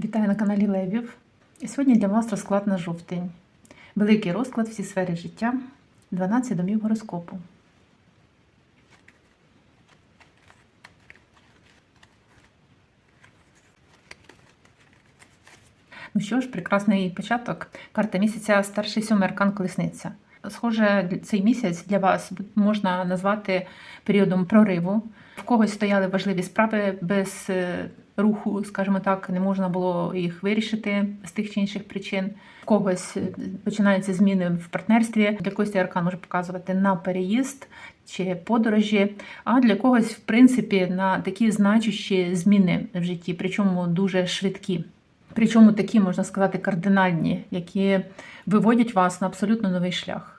Вітаю на каналі Левів. Сьогодні для вас розклад на жовтень. Великий розклад всі сфери життя, 12 домів гороскопу. Ну що ж, прекрасний початок. Карта місяця старший сьомий аркан колесниця. Схоже, цей місяць для вас можна назвати періодом прориву. В когось стояли важливі справи без е, руху, скажімо так, не можна було їх вирішити з тих чи інших причин. В когось починаються зміни в партнерстві. Для когось аркан може показувати на переїзд чи подорожі, а для когось, в принципі, на такі значущі зміни в житті, причому дуже швидкі. Причому такі, можна сказати, кардинальні, які виводять вас на абсолютно новий шлях.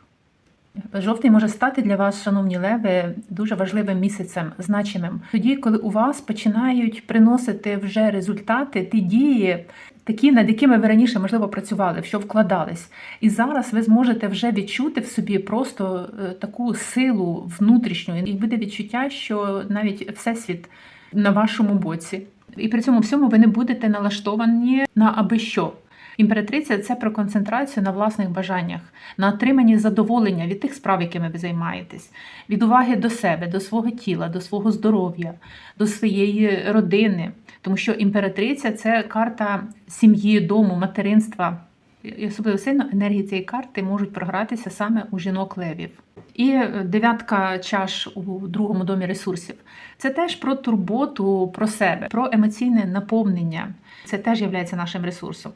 Жовтий може стати для вас, шановні леви, дуже важливим місяцем, значимим. Тоді, коли у вас починають приносити вже результати, ті дії, такі, над якими ви раніше, можливо, працювали, в що вкладались. І зараз ви зможете вже відчути в собі просто е, таку силу внутрішню, і буде відчуття, що навіть всесвіт на вашому боці. І при цьому всьому ви не будете налаштовані на аби що. Імператриця це про концентрацію на власних бажаннях, на отриманні задоволення від тих справ, якими ви займаєтесь, від уваги до себе, до свого тіла, до свого здоров'я, до своєї родини. Тому що імператриця це карта сім'ї, дому, материнства. І особливо сильно енергії цієї карти можуть програтися саме у жінок левів. І дев'ятка чаш у другому домі ресурсів це теж про турботу про себе, про емоційне наповнення. Це теж є нашим ресурсом.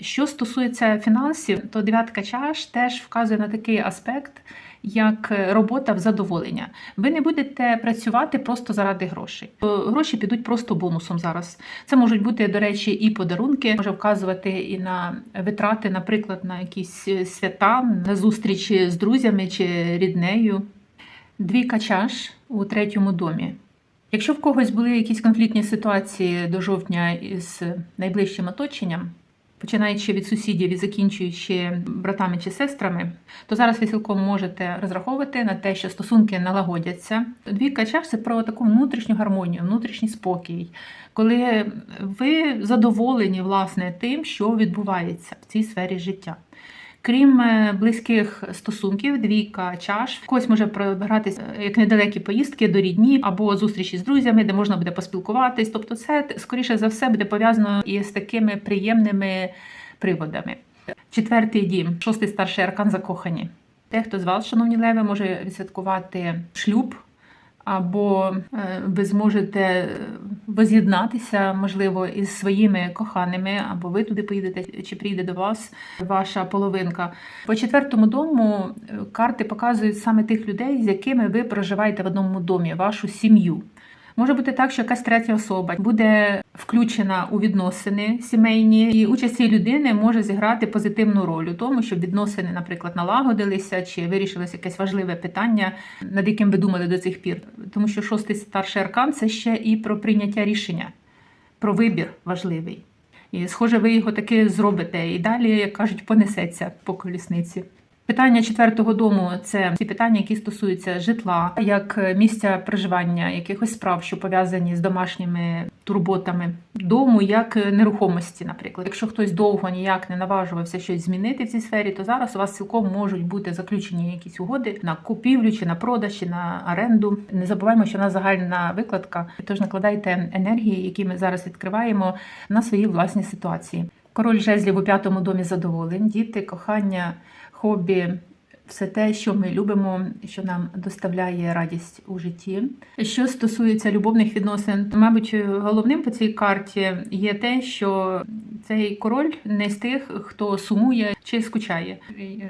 Що стосується фінансів, то дев'ятка чаш теж вказує на такий аспект, як робота в задоволення. Ви не будете працювати просто заради грошей. Гроші підуть просто бонусом зараз. Це можуть бути, до речі, і подарунки, може вказувати і на витрати, наприклад, на якісь свята, на зустрічі з друзями чи ріднею. Двійка чаш у третьому домі. Якщо в когось були якісь конфліктні ситуації до жовтня із найближчим оточенням, починаючи від сусідів і закінчуючи братами чи сестрами, то зараз ви цілком можете розраховувати на те, що стосунки налагодяться. Двійка чаш – це про таку внутрішню гармонію, внутрішній спокій, коли ви задоволені власне тим, що відбувається в цій сфері життя. Крім е, близьких стосунків, двійка чаш, когось може програтися як недалекі поїздки до рідні або зустрічі з друзями, де можна буде поспілкуватись. Тобто, це скоріше за все буде пов'язано із такими приємними приводами. Четвертий дім, шостий старший аркан закохані. Те, хто з вас, шановні леви, може відсвяткувати шлюб або е, ви зможете воз'єднатися, можливо, із своїми коханими, або ви туди поїдете, чи прийде до вас ваша половинка. По четвертому дому е, карти показують саме тих людей, з якими ви проживаєте в одному домі, вашу сім'ю. Може бути так, що якась третя особа буде включена у відносини сімейні, і участь цієї людини може зіграти позитивну роль у тому, щоб відносини, наприклад, налагодилися чи вирішилося якесь важливе питання, над яким ви думали до цих пір. Тому що шостий старший аркан це ще і про прийняття рішення, про вибір важливий. І, схоже, ви його таки зробите. І далі, як кажуть, понесеться по колісниці. Питання четвертого дому це ті питання, які стосуються житла, як місця проживання, якихось справ, що пов'язані з домашніми турботами дому, як нерухомості. Наприклад, якщо хтось довго ніяк не наважувався щось змінити в цій сфері, то зараз у вас цілком можуть бути заключені якісь угоди на купівлю, чи на продаж, чи на оренду. Не забуваємо, що на загальна викладка, тож накладайте енергії, які ми зараз відкриваємо, на свої власні ситуації. Король жезлів у п'ятому домі задоволень, діти, кохання хобі, все те, що ми любимо, що нам доставляє радість у житті. Що стосується любовних відносин, то, мабуть, головним по цій карті є те, що цей король не з тих, хто сумує чи скучає.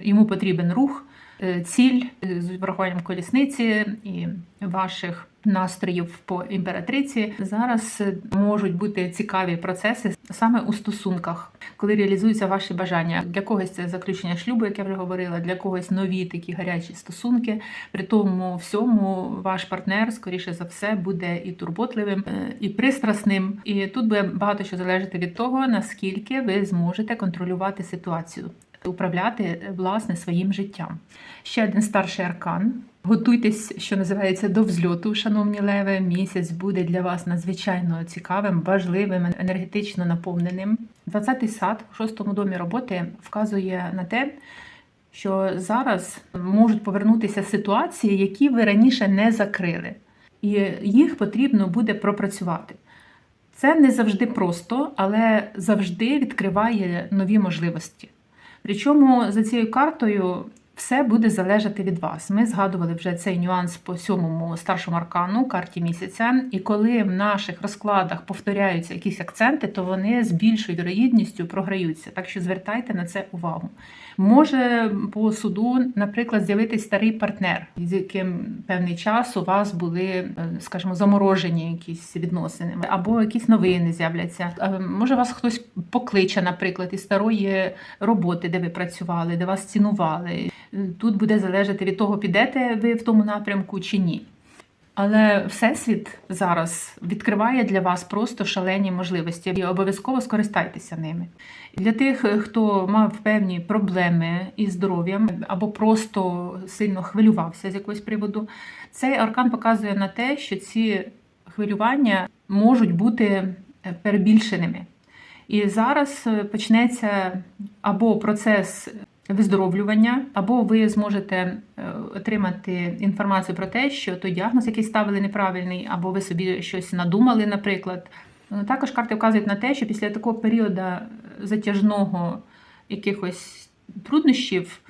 Йому потрібен рух, е, ціль з врахуванням колісниці і ваших настроїв по імператриці. Зараз можуть бути цікаві процеси саме у стосунках, коли реалізуються ваші бажання. Для когось це заключення шлюбу, як я вже говорила, для когось нові такі гарячі стосунки. При тому всьому ваш партнер, скоріше за все, буде і турботливим, е, і пристрасним. І тут буде багато що залежати від того, наскільки ви зможете контролювати ситуацію. Управляти е, власне своїм життям. Ще один старший аркан. Готуйтесь, що називається, до взльоту, шановні леви. Місяць буде для вас надзвичайно цікавим, важливим, енергетично наповненим. 20-й сад у шостому домі роботи вказує на те, що зараз можуть повернутися ситуації, які ви раніше не закрили, і їх потрібно буде пропрацювати. Це не завжди просто, але завжди відкриває нові можливості. Причому за цією картою все буде залежати від вас. Ми згадували вже цей нюанс по сьомому старшому аркану, карті місяця. І коли в наших розкладах повторяються якісь акценти, то вони з більшою вірогідністю програються. Так що звертайте на це увагу. Може по суду, наприклад, з'явитись старий партнер, з яким певний час у вас були, е, скажімо, заморожені якісь відносини, або якісь новини з'являться. Може, вас хтось покличе, наприклад, із старої роботи, де ви працювали, де вас цінували. Е, Тут буде залежати від того, підете ви в тому напрямку чи ні. Але Всесвіт зараз відкриває для вас просто шалені можливості і обов'язково скористайтеся ними. Для тих, хто мав певні проблеми із здоров'ям або просто сильно хвилювався з якогось приводу, цей аркан показує на те, що ці хвилювання можуть бути перебільшеними. І зараз е, почнеться або процес виздоровлювання, або ви зможете е, отримати інформацію про те, що той діагноз, який ставили неправильний, або ви собі щось надумали, наприклад. Е, Також карти вказують на те, що після такого періоду затяжного якихось труднощів.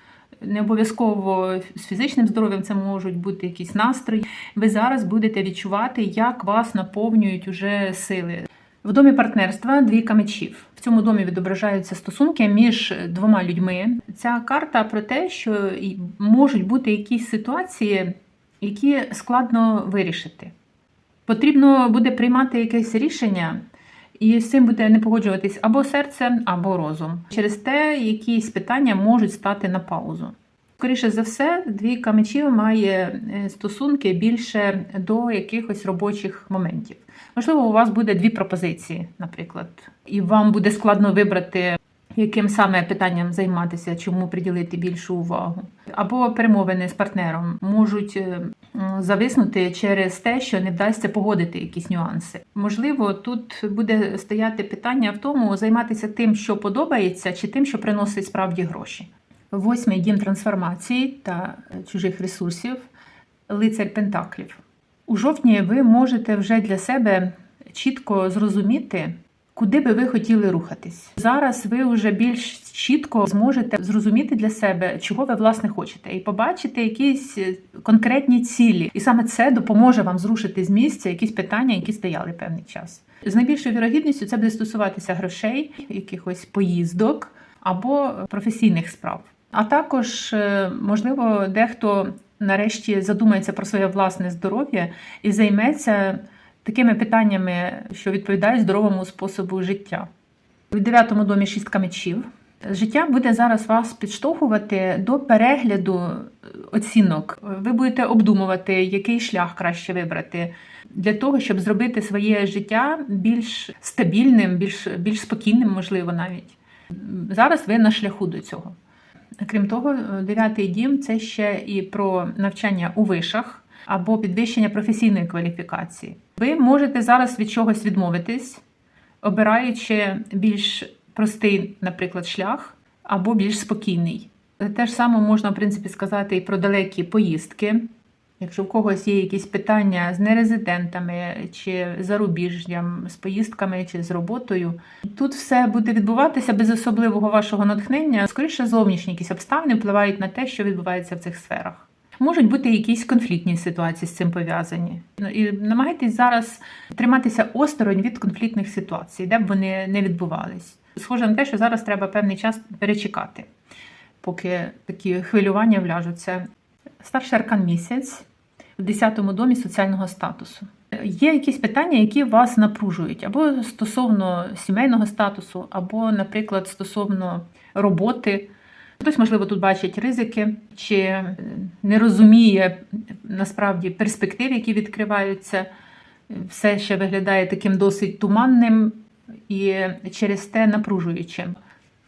Не обов'язково з фізичним здоров'ям це можуть бути якісь настрої. Ви зараз будете відчувати, як вас наповнюють уже сили. В домі партнерства двійка мечів. В цьому домі відображаються стосунки між двома людьми. Ця карта про те, що можуть бути якісь ситуації, які складно вирішити. Потрібно буде приймати якесь рішення, і з цим буде не погоджуватись або серце, або розум. Через те якісь питання можуть стати на паузу. Скоріше за все, двійка мечів має е, стосунки більше до якихось робочих моментів. Можливо, у вас буде дві пропозиції, наприклад, і вам буде складно вибрати, яким саме питанням займатися, чому приділити більшу увагу. Або перемовини з партнером можуть е, зависнути через те, що не вдасться погодити якісь нюанси. Можливо, тут буде стояти питання в тому, займатися тим, що подобається, чи тим, що приносить справді гроші. Восьмий дім трансформації та е, чужих ресурсів, лицар Пентаклів. У жовтні ви можете вже для себе чітко зрозуміти, куди би ви хотіли рухатись. Зараз ви вже більш чітко зможете зрозуміти для себе, чого ви власне хочете, і побачити якісь е, конкретні цілі. І саме це допоможе вам зрушити з місця якісь питання, які стояли певний час. З найбільшою вірогідністю це буде стосуватися грошей, якихось поїздок або професійних справ. А також, е, можливо, дехто нарешті задумається про своє власне здоров'я і займеться такими питаннями, що відповідають здоровому способу життя. В дев'ятому домі шістка мечів. Життя буде зараз вас підштовхувати до перегляду оцінок. Ви будете обдумувати, який шлях краще вибрати для того, щоб зробити своє життя більш стабільним, більш, більш спокійним, можливо, навіть. Зараз ви на шляху до цього. Крім того, дев'ятий дім це ще і про навчання у вишах або підвищення професійної кваліфікації. Ви можете зараз від чогось відмовитись, обираючи більш простий, наприклад, шлях або більш спокійний. Те ж саме можна, в принципі, сказати і про далекі поїздки. Якщо в когось є якісь питання з нерезидентами чи зарубіжжям, з поїздками чи з роботою, тут все буде відбуватися без особливого вашого натхнення. Скоріше, зовнішні якісь обставини впливають на те, що відбувається в цих сферах. Можуть бути якісь конфліктні ситуації з цим пов'язані. Ну, І намагайтесь зараз триматися осторонь від конфліктних ситуацій, де б вони не відбувались. Схоже на те, що зараз треба певний час перечекати, поки такі хвилювання вляжуться. Старший аркан місяць в 10-му домі соціального статусу. Є якісь питання, які вас напружують, або стосовно сімейного статусу, або, наприклад, стосовно роботи. Хтось, можливо, тут бачить ризики, чи е, не розуміє насправді перспектив, які відкриваються. Все ще виглядає таким досить туманним і через те напружуючим.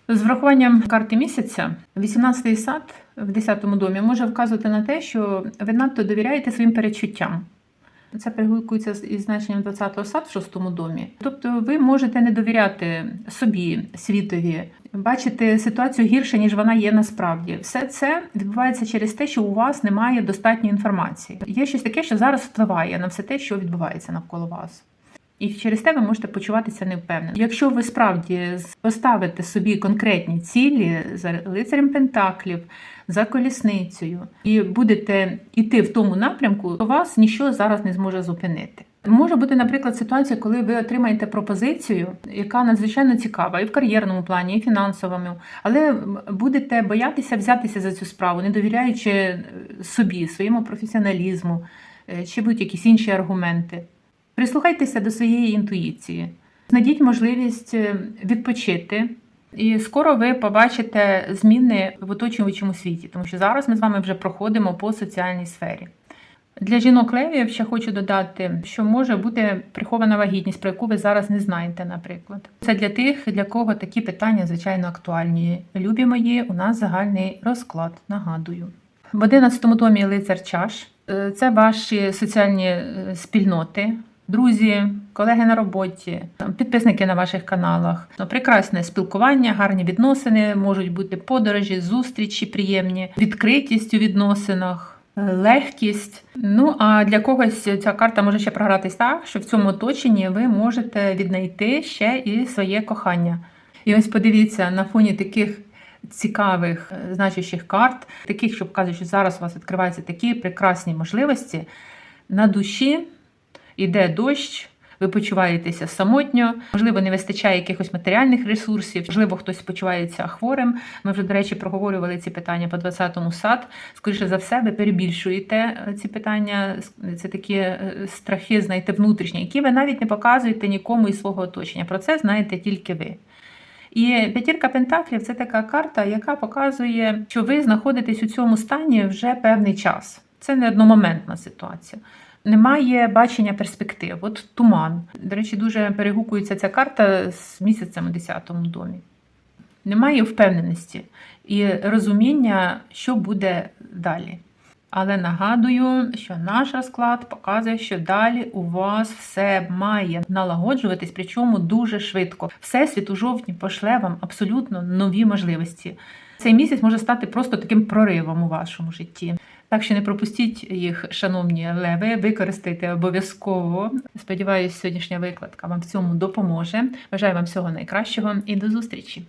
З врахуванням карти місяця, 18-й сад в 10-му домі може вказувати на те, що ви надто довіряєте своїм перечуттям. Це перегукується з- із значенням 20-го сад в 6-му домі. Тобто ви можете не довіряти собі, світові, бачити ситуацію гірше, ніж вона є насправді. Все це відбувається через те, що у вас немає достатньої інформації. Є щось таке, що зараз впливає на все те, що відбувається навколо вас. І через те ви можете почуватися невпевнено. Якщо ви справді поставите собі конкретні цілі за лицарем Пентаклів, за колісницею, і будете йти в тому напрямку, то вас нічого зараз не зможе зупинити. Може бути, наприклад, ситуація, коли ви отримаєте пропозицію, яка надзвичайно цікава і в кар'єрному плані, і фінансовому, але будете боятися взятися за цю справу, не довіряючи е, собі, своєму професіоналізму е, чи будь якісь інші аргументи. Прислухайтеся до своєї інтуїції, знайдіть можливість е, відпочити, і скоро ви побачите зміни в оточуючому світі, тому що зараз ми з вами вже проходимо по соціальній сфері. Для жінок левів ще хочу додати, що може бути прихована вагітність, про яку ви зараз не знаєте, наприклад. Це для тих, для кого такі питання звичайно актуальні. Любі мої, у нас загальний розклад. Нагадую. В 11 домі лицар чаш Е, це ваші соціальні е, спільноти, друзі, колеги на роботі, підписники на ваших каналах. Ну, Прекрасне спілкування, гарні відносини, можуть бути подорожі, зустрічі приємні, відкритість у відносинах. Легкість. Ну а для когось ця карта може ще програтись так, що в цьому оточенні ви можете віднайти ще і своє кохання. І ось подивіться на фоні таких цікавих е, значущих карт, таких, що показують, що зараз у вас відкриваються такі прекрасні можливості. На душі йде дощ, ви почуваєтеся самотньо, можливо, не вистачає якихось матеріальних ресурсів, можливо, хтось почувається хворим. Ми вже, до речі, проговорювали ці питання по 20-му сад. Скоріше за все, ви перебільшуєте е, ці питання. Це такі е, страхи, знаєте, внутрішні, які ви навіть не показуєте нікому із свого оточення. Про це знаєте тільки ви. І п'ятірка пентаклів це така карта, яка показує, що ви знаходитесь у цьому стані вже певний час. Це не одномоментна ситуація. Немає бачення перспектив. От туман. До речі, дуже перегукується ця карта з місяцем у 10-му домі. Немає впевненості і розуміння, що буде далі. Але нагадую, що наш розклад показує, що далі у вас все має налагоджуватись, причому дуже швидко. Всесвіт у жовтні пошле вам абсолютно нові можливості. Цей місяць може стати просто таким проривом у вашому житті. Так що не пропустіть їх, шановні леви, використайте обов'язково. Сподіваюсь, сьогоднішня викладка вам в цьому допоможе. Бажаю вам всього найкращого і до зустрічі!